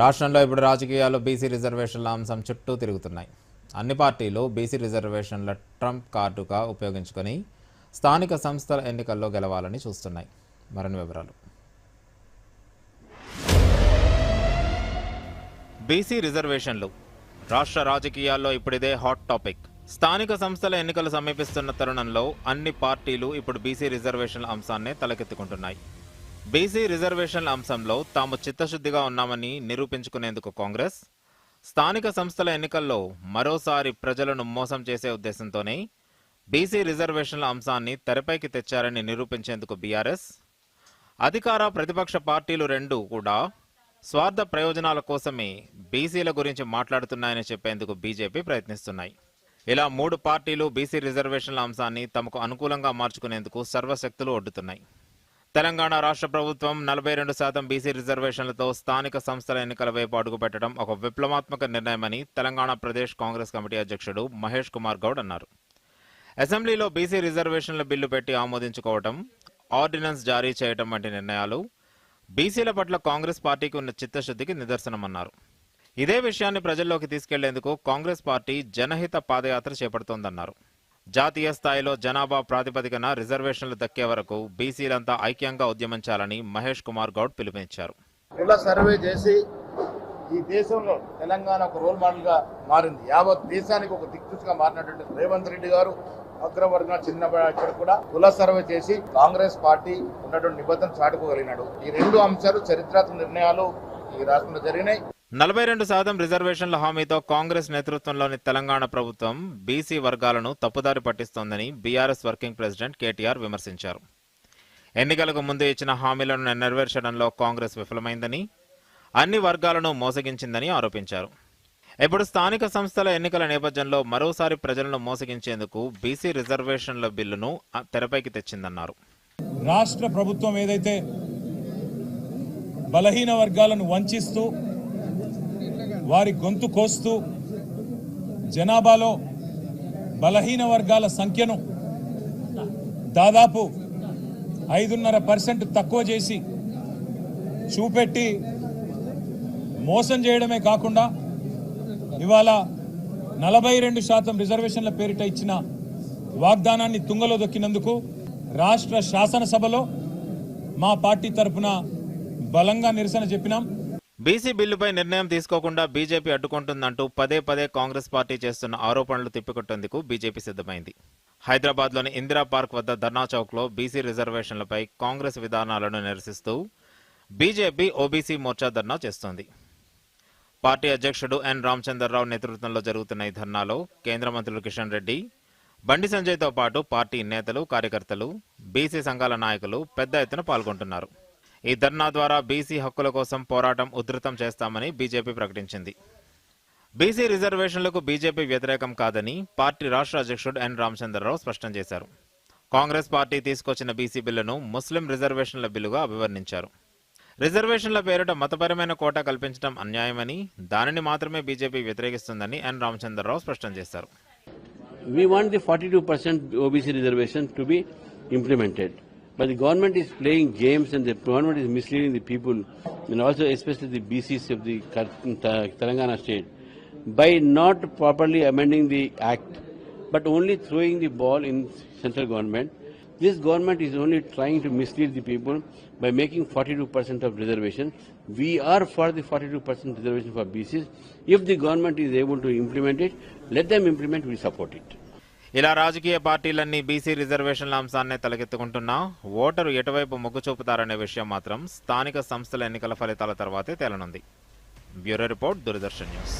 రాష్ట్రంలో ఇప్పుడు రాజకీయాలు బీసీ రిజర్వేషన్ల అంశం చుట్టూ తిరుగుతున్నాయి. అన్ని పార్టీలు బీసీ రిజర్వేషన్ల ట్రంప్ కార్డుగా ఉపయోగించుకొని స్థానిక సంస్థల ఎన్నికల్లో గెలవాలని చూస్తున్నాయి. మరిన్ని వివరాలు. బీసీ రిజర్వేషన్లు. రాష్ట్ర రాజకీయాల్లో ఇప్పుడిదే హాట్ టాపిక్. స్థానిక సంస్థల ఎన్నికలు సమీపిస్తున్న తరుణంలో అన్ని పార్టీలు ఇప్పుడు బీసీ రిజర్వేషన్ల అంశాన్నే తలకెత్తుకుంటున్నాయి. బీసీ రిజర్వేషన్ల అంశంలో తాము చిత్తశుద్ధిగా ఉన్నామని నిరూపించుకునేందుకు కాంగ్రెస్ స్థానిక సంస్థల ఎన్నికల్లో మరోసారి ప్రజలను మోసం చేసే ఉద్దేశంతోనే బీసీ రిజర్వేషన్ల అంశాన్ని తెరపైకి తెచ్చారని నిరూపించేందుకు బీఆర్ఎస్ అధికార ప్రతిపక్ష పార్టీలు రెండు కూడా స్వార్థ ప్రయోజనాల కోసమే బీసీల గురించి మాట్లాడుతున్నాయని చెప్పేందుకు బీజేపీ ప్రయత్నిస్తున్నాయి. ఇలా మూడు పార్టీలు బీసీ రిజర్వేషన్ల అంశాన్ని తమకు అనుకూలంగా మార్చుకునేందుకు సర్వశక్తులు ఒడ్డుతున్నాయి. తెలంగాణ రాష్ట్ర ప్రభుత్వం నలభై రెండు శాతం బీసీ రిజర్వేషన్లతో స్థానిక సంస్థల ఎన్నికల వైపు అడుగుపెట్టడం ఒక విప్లవాత్మక నిర్ణయమని తెలంగాణ ప్రదేశ్ కాంగ్రెస్ కమిటీ అధ్యక్షుడు మహేష్ కుమార్ గౌడ్ అన్నారు. అసెంబ్లీలో బీసీ రిజర్వేషన్ల బిల్లు పెట్టి ఆమోదించుకోవటం ఆర్డినెన్స్ జారీ చేయటం వంటి నిర్ణయాలు బీసీల పట్ల కాంగ్రెస్ పార్టీకి ఉన్న చిత్తశుద్ధికి నిదర్శనమన్నారు. ఇదే విషయాన్ని ప్రజల్లోకి తీసుకెళ్ళేందుకు కాంగ్రెస్ పార్టీ జనహిత పాదయాత్ర చేపడుతోందన్నారు. జాతీయ స్థాయిలో జనాభా ప్రాతిపదికన రిజర్వేషన్లు దక్కే వరకు బీసీలంతా ఐక్యంగా ఉద్యమించాలని మహేష్ కుమార్ గౌడ్ పిలుపునిచ్చారు. కుల సర్వే చేసి ఈ దేశంలో తెలంగాణ ఒక రోల్ మోడల్గా మారింది. యావత్ దేశానికి ఒక దిక్సూచిగా మారినటువంటి రేవంత్ రెడ్డి గారు అగ్రవర్గం చిన్న కూడా కుల సర్వే చేసి కాంగ్రెస్ పార్టీ ఉన్నటువంటి నిబద్ధన చాటుకోగలిగినాడు. ఈ రెండు అంశాలు చరిత్రాత్మక నిర్ణయాలు ఈ రాష్ట్రంలో జరిగినాయి. నలభై రెండు శాతం రిజర్వేషన్ల హామీతో కాంగ్రెస్ నేతృత్వంలోని తెలంగాణ ప్రభుత్వం బీసీ వర్గాలను తప్పుదారి పట్టిస్తోందని బీఆర్ఎస్ వర్కింగ్ ప్రెసిడెంట్ కేటీఆర్ విమర్శించారు. ఎన్నికలకు ముందు ఇచ్చిన హామీలను నెరవేర్చడంలో కాంగ్రెస్ విఫలమైందని అన్ని వర్గాలను మోసగించిందని ఆరోపించారు. ఇప్పుడు స్థానిక సంస్థల ఎన్నికల నేపథ్యంలో మరోసారి ప్రజలను మోసగించేందుకు బీసీ రిజర్వేషన్ల బిల్లును తెరపైకి తెచ్చిందన్నారు. రాష్ట్ర ప్రభుత్వం ఏదైతే బలహీన వర్గాలను వంచిస్తూ వారి గొంతు కోస్తూ జనాభాలో బలహీన వర్గాల సంఖ్యను దాదాపు ఐదున్నర పర్సెంట్ తక్కువ చేసి చూపెట్టి మోసం చేయడమే కాకుండా ఇవాళ నలభై రెండు శాతం రిజర్వేషన్ల పేరిట ఇచ్చిన వాగ్దానాన్ని తుంగలో దొక్కినందుకు రాష్ట్ర శాసనసభలో మా పార్టీ తరఫున బలంగా నిరసన చెప్పినాం. బీసీ బిల్లుపై నిర్ణయం తీసుకోకుండా బీజేపీ అడ్డుకుంటుందంటూ పదే పదే కాంగ్రెస్ పార్టీ చేస్తున్న ఆరోపణలు తిప్పికొట్టేందుకు బీజేపీ సిద్ధమైంది. హైదరాబాద్లోని ఇందిరా పార్క్ వద్ద ధర్నా చౌక్లో బీసీ రిజర్వేషన్లపై కాంగ్రెస్ విధానాలను నిరసిస్తూ బీజేపీ ఓబీసీ మోర్చా ధర్నా చేస్తోంది. పార్టీ అధ్యక్షుడు ఎన్ రామచంద్రరావు నేతృత్వంలో జరుగుతున్న ఈ ధర్నాలో కేంద్ర మంత్రులు కిషన్ రెడ్డి బండి సంజయ్తో పాటు పార్టీ నేతలు కార్యకర్తలు బీసీ సంఘాల నాయకులు పెద్ద ఎత్తున పాల్గొంటున్నారు. ఈ ధర్నా ద్వారా బీసీ హక్కుల కోసం పోరాటం ఉధృతం చేస్తామని బీజేపీ ప్రకటించింది. బీసీ రిజర్వేషన్లకు బీజేపీ వ్యతిరేకం కాదని పార్టీ రాష్ట్ర అధ్యక్షుడు ఎన్ రామచంద్రరావు స్పష్టం చేశారు. కాంగ్రెస్ పార్టీ తీసుకొచ్చిన బీసీ బిల్లును ముస్లిం రిజర్వేషన్ల బిల్లుగా అభివర్ణించారు. రిజర్వేషన్ల పేరిట మతపరమైన కోట కల్పించడం అన్యాయమని దానిని మాత్రమే బీజేపీ వ్యతిరేకిస్తుందని ఎన్ రామచంద్రరావు స్పష్టం చేశారు. We want the 42% OBC reservation to be implemented. But the government is playing games and the government is misleading the people and also especially the BCs of the Telangana state by not properly amending the act but only throwing the ball in central government. This government is only trying to mislead the people by making 42% of reservation. We are for the 42% reservation for BCs. If the government is able to implement it, let them implement, we support it. ఇలా రాజకీయ పార్టీలన్నీ BC రిజర్వేషన్ల అంశాన్నే తలకెత్తుకుంటున్నా voter ఎటువైపు మొగ్గు చూపుతారనే విషయం మాత్రం స్థానిక సంస్థల ఎన్నికల ఫలితాల తర్వాతే తేలనుంది. Bureau report Doordarshan news.